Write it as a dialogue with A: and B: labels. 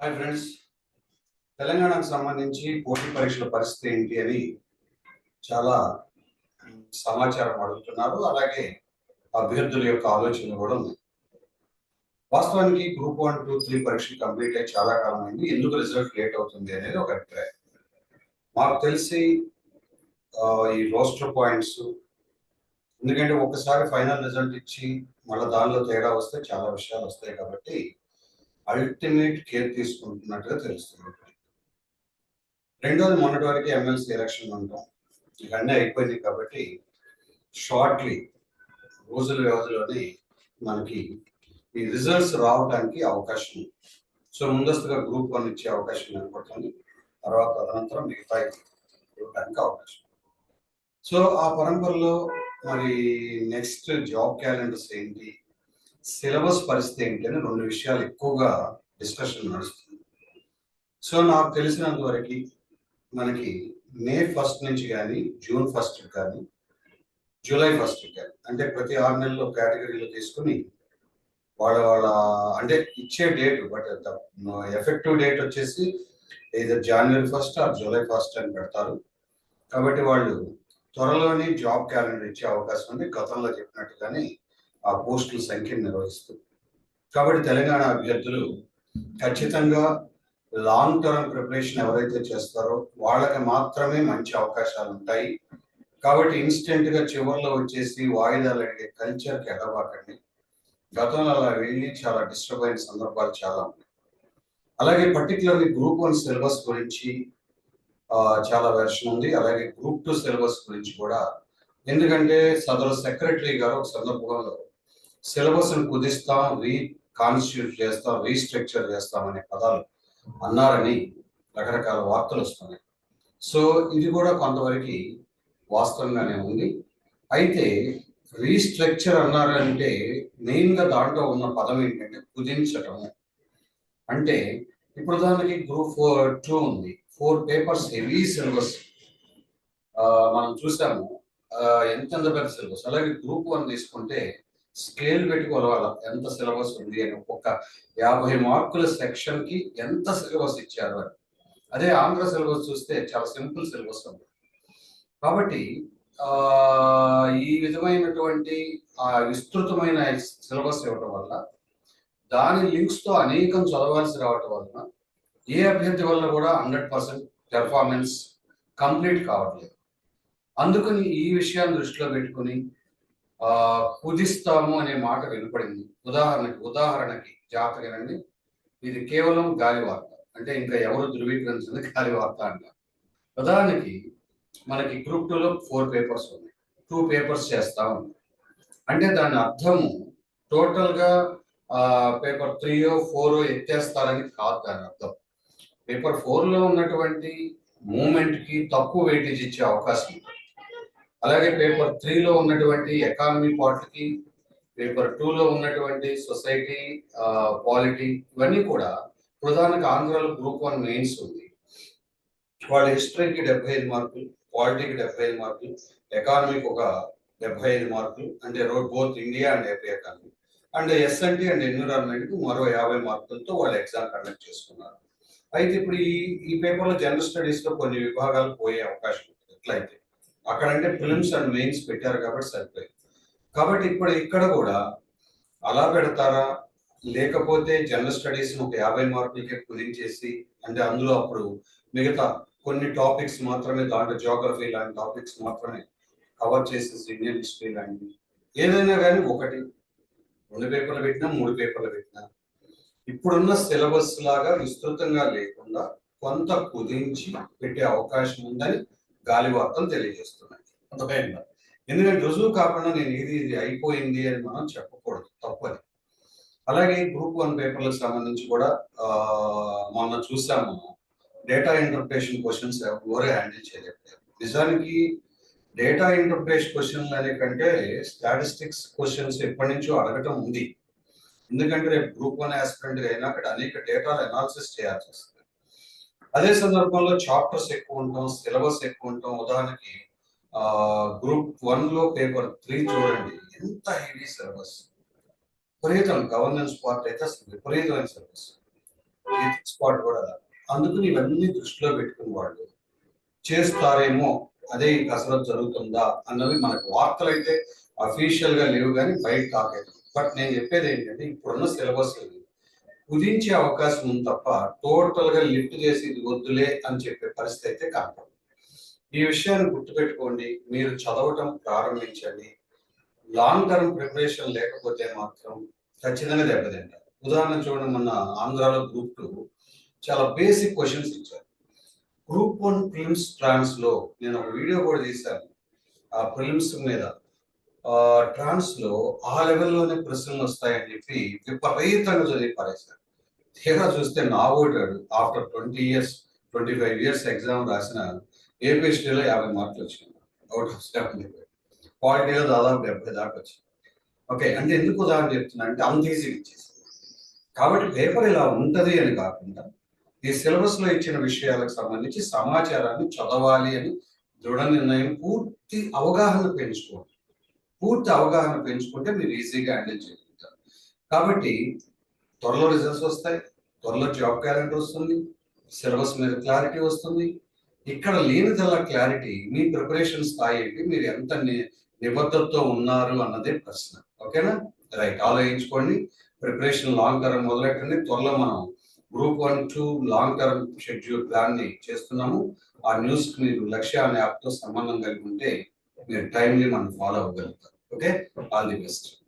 A: Hi friends తెలంగాణకు సంబంధించి పోటీ పరీక్షల పరిస్థితి ఏంటి అని చాలా సమాచారం అడుగుతున్నారు. అలాగే అభ్యర్థుల యొక్క ఆలోచనలు కూడా ఉన్నాయి. వాస్తవానికి గ్రూప్ వన్ టూ త్రీ పరీక్షలు కంప్లీట్ అయ్యి చాలా కాలం అయింది. ఎందుకు రిజల్ట్ లేట్ అవుతుంది అనేది ఒక అభిప్రాయం. మాకు తెలిసి ఈ రోస్టర్ పాయింట్స్ ఎందుకంటే ఒకసారి ఫైనల్ రిజల్ట్ ఇచ్చి మళ్ళీ దానిలో తేడా వస్తే చాలా విషయాలు వస్తాయి కాబట్టి అల్టిమేట్ కేర్ తీసుకుంటున్నట్టుగా తెలుస్తుంది. రెండోది మొన్నటి వరకు ఎమ్మెల్సీ ఎలక్షన్ ఉంటాం ఇక అయిపోయింది కాబట్టి షార్ట్లీ రోజుల వ్యవధిలోనే మనకి ఈ రిజల్ట్స్ రావడానికి అవకాశం సో ముందస్తుగా గ్రూప్ వన్ ఇచ్చే అవకాశం కనపడుతుంది తర్వాత అనంతరం మిగతా ఇవ్వడానికి అవకాశం సో ఆ పరంపరలో మరి నెక్స్ట్ జాబ్ క్యాలెండర్స్ ఏంటి? సిలబస్ పరిస్థితి ఏంటి అని రెండు విషయాలు ఎక్కువగా డిస్కషన్ నడుస్తుంది. సో నాకు తెలిసినంత వరకు మనకి మే ఫస్ట్ నుంచి కానీ జూన్ ఫస్ట్ కానీ జూలై ఫస్ట్ కానీ అంటే ప్రతి ఆరు నెలల్లో కేటగిరీలో తీసుకుని వాళ్ళ వాళ్ళ అంటే ఇచ్చే డేట్ బట్ ఎఫెక్టివ్ డేట్ వచ్చేసి ఏదో జనవరి ఫస్ట్ ఆర్ జూలై ఫస్ట్ అని పెడతారు. కాబట్టి వాళ్ళు త్వరలోనే జాబ్ క్యాలెండర్ ఇచ్చే అవకాశం ఉంది. గతంలో చెప్పినట్టుగానే ఆ పోస్టుల సంఖ్యను నిర్వహిస్తుంది. కాబట్టి తెలంగాణ అభ్యర్థులు ఖచ్చితంగా లాంగ్ టర్మ్ ప్రిపరేషన్ ఎవరైతే చేస్తారో వాళ్ళకి మాత్రమే మంచి అవకాశాలు ఉంటాయి. కాబట్టి ఇన్స్టెంట్గా చివరిలో వచ్చేసి వాయిదాలు అడిగే కల్చర్కి ఎగబాకండి గతంలో అలా వెళ్ళి చాలా డిస్టర్బ్ అయిన సందర్భాలు చాలా ఉన్నాయి. అలాగే పర్టికులర్లీ గ్రూప్ వన్ సిలబస్ గురించి చాలా వెర్షన్ ఉంది. అలాగే గ్రూప్ టూ సిలబస్ గురించి కూడా. ఎందుకంటే సదరు సెక్రటరీ గారు ఒక సందర్భంలో సిలబస్ను కుదిస్తాం రీ కాన్స్టిట్యూట్ చేస్తాం రీస్ట్రక్చర్ చేస్తాం అనే పదాలు అన్నారని రకరకాల వార్తలు వస్తున్నాయి. సో ఇది కూడా కొంతవరకు వాస్తవంగానే ఉంది. అయితే రీస్ట్రక్చర్ అన్నారంటే మెయిన్గా దాంట్లో ఉన్న పదం ఏంటంటే కుదించటము. అంటే ఇప్పుడు దానికి గ్రూప్ ఫోర్ టూ ఉంది. Four papers heavy syllabus. మనం చూసాము. ఎంత ఎంత పెద్ద సిలబస్? అలాగే గ్రూప్ వన్ తీసుకుంటే స్కేల్ పెట్టి ఎంత సిలబస్ ఉంది అని. ఒక్కొక్క యాభై మార్కుల సెక్షన్కి ఎంత సిలబస్ ఇచ్చారు అని. అదే ఆంధ్ర సిలబస్ చూస్తే చాలా సింపుల్ సిలబస్ ఉంది కాబట్టి ఆ ఈ విధమైనటువంటి ఆ విస్తృతమైన సిలబస్ ఇవ్వటం వల్ల దాని లింక్స్తో అనేకం చదవాల్సి రావటం వలన ఏ అభ్యర్థి వల్ల కూడా హండ్రెడ్ పర్సెంట్ పెర్ఫార్మెన్స్ కంప్లీట్ కావట్లేదు. అందుకని ఈ విషయాన్ని దృష్టిలో పెట్టుకుని ఆ కుదిస్తాము అనే మాట వినపడింది. ఉదాహరణకి ఉదాహరణకి జాగ్రత్తగానండి ఇది కేవలం గాలి వార్త అంటే ఇంకా ఎవరు ధృవీకరించింది గాలి వార్త అంటారు. ఉదాహరణకి మనకి గ్రూప్ టూలో ఫోర్ పేపర్స్ ఉన్నాయి. టూ పేపర్స్ చేస్తా ఉంది అంటే దాని అర్థము టోటల్గా ఆ పేపర్ త్రీయో ఫోరో ఎత్తేస్తారని కాదు దాని అర్థం. పేపర్ ఫోర్లో ఉన్నటువంటి మూమెంట్కి తక్కువ వెయిటేజ్ ఇచ్చే అవకాశం ఉంది. అలాగే పేపర్ త్రీలో ఉన్నటువంటి ఎకానమీ పార్ట్కి పేపర్ టూలో ఉన్నటువంటి సొసైటీ పాలిటీ ఇవన్నీ కూడా ప్రధానంగా ఆంధ్రాలో గ్రూప్ వన్ మెయిన్స్ ఉంది. వాళ్ళ హిస్టరీకి డెబ్బై ఐదు మార్కులు పాలిటీకి డెబ్బై ఐదు మార్కులు ఎకానమీకి ఒక డెబ్బై ఐదు మార్కులు అంటే road both India and AP economy. And SNT and ఎన్విరాన్మెంట్కి మరో యాభై మార్కులతో వాళ్ళు ఎగ్జామ్ కండక్ట్ చేసుకున్నారు. అయితే ఇప్పుడు ఈ ఈ పేపర్లో జనరల్ స్టడీస్లో కొన్ని విభాగాలు పోయే అవకాశం ఉంది. ఎట్లయితే అక్కడంటే ఫిల్మ్స్ అండ్ మెయిన్స్ పెట్టారు కాబట్టి సరిపోయింది. కాబట్టి ఇప్పుడు ఇక్కడ కూడా అలా పెడతారా? లేకపోతే జనరల్ స్టడీస్ ఒక యాభై మార్కులకే కుదించేసి అంటే అందులో అప్పుడు మిగతా కొన్ని టాపిక్స్ మాత్రమే దాంట్లో జోగ్రఫీ లాంటి టాపిక్స్ మాత్రమే కవర్ చేసేసి ఇండియన్ హిస్టరీ లాంటివి. ఏదైనా కానీ ఒకటి. రెండు పేపర్లు పెట్టినా మూడు పేపర్లు పెట్టినా. ఇప్పుడున్న సిలబస్ లాగా విస్తృతంగా లేకుండా కొంత కుదించి పెట్టే అవకాశం ఉందని గాలి వార్తలు తెలియజేస్తున్నాయి అర్థమైందా ఎందుకంటే రుజువు కాకుండా నేను ఇది ఇది అయిపోయింది అని మనం చెప్పకూడదు తప్పని. అలాగే గ్రూప్ వన్ పేపర్లకు సంబంధించి కూడా మొన్న చూసాము డేటా ఇంటర్ప్రిటేషన్ క్వశ్చన్స్ ఎవరే హ్యాండిల్ చేయలేకపోయారు. నిజానికి డేటా ఇంటర్ప్రిటేషన్ క్వశ్చన్లు అనే కంటే స్టాటిస్టిక్స్ క్వశ్చన్స్ ఎప్పటి నుంచో అడగటం ఉంది. ఎందుకంటే రేపు గ్రూప్ వన్ ఆస్పిరెంట్ అయినా అక్కడ అనేక డేటాలు అనాలిసిస్ చేయాల్సి వస్తుంది. అదే సందర్భంలో చాప్టర్స్ ఎక్కువ ఉంటాం సిలబస్ ఎక్కువ ఉంటాం. ఉదాహరణకి గ్రూప్ వన్లో పేపర్ త్రీ చూడండి. ఎంత హెవీ సిలబస్. విపరీతం గవర్నెన్స్ పార్ట్ అయితే అసలు విపరీతమైన సిలబస్. స్పాట్ కూడా. అందుకని ఇవన్నీ దృష్టిలో పెట్టుకుని వాళ్ళు చేస్తారేమో అదే ఈ కసరత్ జరుగుతుందా అన్నది మనకు వార్తలు అయితే అఫీషియల్గా లేవు కానీ బయట తాకేది బట్ నేను చెప్పేది ఏంటంటే ఇప్పుడున్న సిలబస్ కుదించే అవకాశం ఉంది తప్ప టోటల్గా లిఫ్ట్ చేసి ఇది వద్దులే అని చెప్పే పరిస్థితి అయితే కనపడదు. ఈ విషయాన్ని గుర్తుపెట్టుకోండి మీరు చదవటం ప్రారంభించండి. లాంగ్ టర్మ్ ప్రిపరేషన్ లేకపోతే మాత్రం ఖచ్చితంగా దెబ్బతింటారు. ఉదాహరణ చూడండి మన ఆంధ్రాలో గ్రూప్ టూ చాలా బేసిక్ క్వశ్చన్స్ ఇచ్చారు. గ్రూప్ వన్ ఫిల్మ్స్ ట్రాన్స్లో నేను ఒక వీడియో కూడా తీశాను. ఆ ఫిల్మ్స్ మీద ట్రాన్స్లో ఆ లెవెల్లోనే ప్రశ్నలు వస్తాయని చెప్పి విపరీతంగా చదివి పారేశారు. తీరా చూస్తే నా ఓటాడు after twenty years twenty five years exam రాసిన ఏపీ యాభై మార్కులు వచ్చినాయి. అవుట్ ఆఫ్ సెవెంటీ ఫైవ్ క్వాలిటీలో దాదాపు డెబ్బై దాకా వచ్చింది. ఓకే అంటే ఎందుకు ఉదాహరణ చెప్తున్నా అంటే అంత ఈజీగా ఇచ్చేసింది కాబట్టి పేపర్ ఇలా ఉంటది అని కాకుండా ఈ సిలబస్లో ఇచ్చిన విషయాలకు సంబంధించి సమాచారాన్ని చదవాలి అని దృఢ నిర్ణయం పూర్తి అవగాహన పెంచుకోండి పూర్తి అవగాహన పెంచుకుంటే మీరు ఈజీగా హ్యాండిల్ చేయగలుగుతారు. కాబట్టి త్వరలో రిజల్ట్స్ వస్తాయి. త్వరలో జాబ్ క్యాలెండర్ వస్తుంది. సిలబస్ మీద క్లారిటీ వస్తుంది. ఇక్కడ లేనిదల్లా క్లారిటీ మీ ప్రిపరేషన్ స్థాయి ఏంటి? మీరు ఎంత ని- నిబద్ధతతో ఉన్నారు అన్నదే ప్రశ్న. ఓకేనా? రైట్. ఆలోచించుకోండి. ప్రిపరేషన్ లాంగ్ టర్మ్ మొదలెట్టండి. త్వరలో మనం group one two long term schedule ప్లాన్ని చేస్తున్నాము. ఆ న్యూస్ మీరు లక్ష్య అనే యాప్తో సంబంధం కలిగి ఉంటే మీరు టైంలీ మనం ఫాలో అవ్వగలుగుతారు. Okay, all the best.